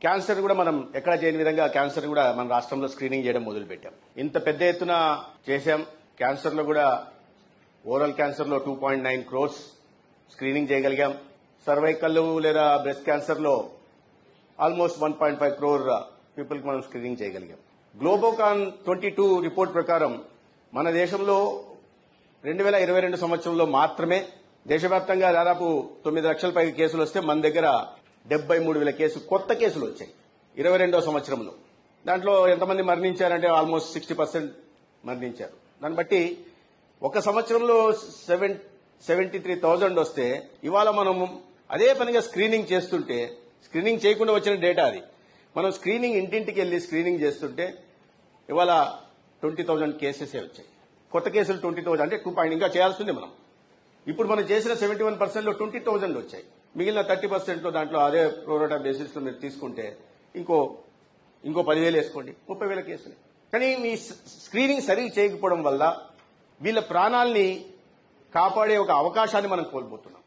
Cancer కూడా మనం ఎక్కడ చేయని విధంగా క్యాన్సర్ కూడా మన రాష్ట్రంలో స్క్రీనింగ్ చేయడం మొదలుపెట్టాం. ఇంత పెద్ద ఎత్తున చేశాం. క్యాన్సర్లో కూడా oral క్యాన్సర్లో two point nine crores screening చేయగలిగాం. సర్వైకల్ లేదా breast క్యాన్సర్లో almost one point five crore పీపుల్కి మనం స్క్రీనింగ్ చేయగలిగాం. గ్లోబోకాన్ ట్వంటీ టూ రిపోర్ట్ ప్రకారం మన దేశంలో రెండు వేల ఇరవై రెండు సంవత్సరంలో మాత్రమే దేశవ్యాప్తంగా దాదాపు తొమ్మిది లక్షల పైగా కేసులు వస్తే మన దగ్గర డెబ్బై మూడు వేల కేసు కొత్త కేసులు వచ్చాయి. ఇరవై రెండో సంవత్సరంలో. దాంట్లో ఎంతమంది మరణించారంటే ఆల్మోస్ట్ సిక్స్టీ పర్సెంట్ మరణించారు. దాన్ని బట్టి ఒక సంవత్సరంలో సెవెన్ సెవెంటీ త్రీ థౌజండ్ వస్తే ఇవాళ మనం అదే పనిగా స్క్రీనింగ్ చేస్తుంటే స్క్రీనింగ్ చేయకుండా వచ్చిన డేటా అది. మనం స్క్రీనింగ్ ఇంటింటికి వెళ్ళి స్క్రీనింగ్ చేస్తుంటే ఇవాళ ట్వంటీ థౌజండ్ కేసెసే వచ్చాయి. కొత్త కేసులు ట్వంటీ థౌజండ్ అంటే టూ పాయింట్ ఇంకా చేయాల్సింది మనం. ఇప్పుడు మనం చేసిన సెవెంటీ వన్ పర్సెంట్లో ట్వంటీ థౌజండ్ వచ్చాయి. మిగిలిన థర్టీ పర్సెంట్లో దాంట్లో అదే ప్రోరోటా బేసిస్లో మీరు తీసుకుంటే ఇంకో ఇంకో పదివేలు వేసుకోండి. ముప్పై వేల కేసులు. కానీ మీ స్- స్క్రీనింగ్ సరిగ్గా చేయకపోవడం వల్ల వీళ్ళ ప్రాణాల్ని కాపాడే ఒక అవకాశాన్ని మనం కోల్పోతున్నాం.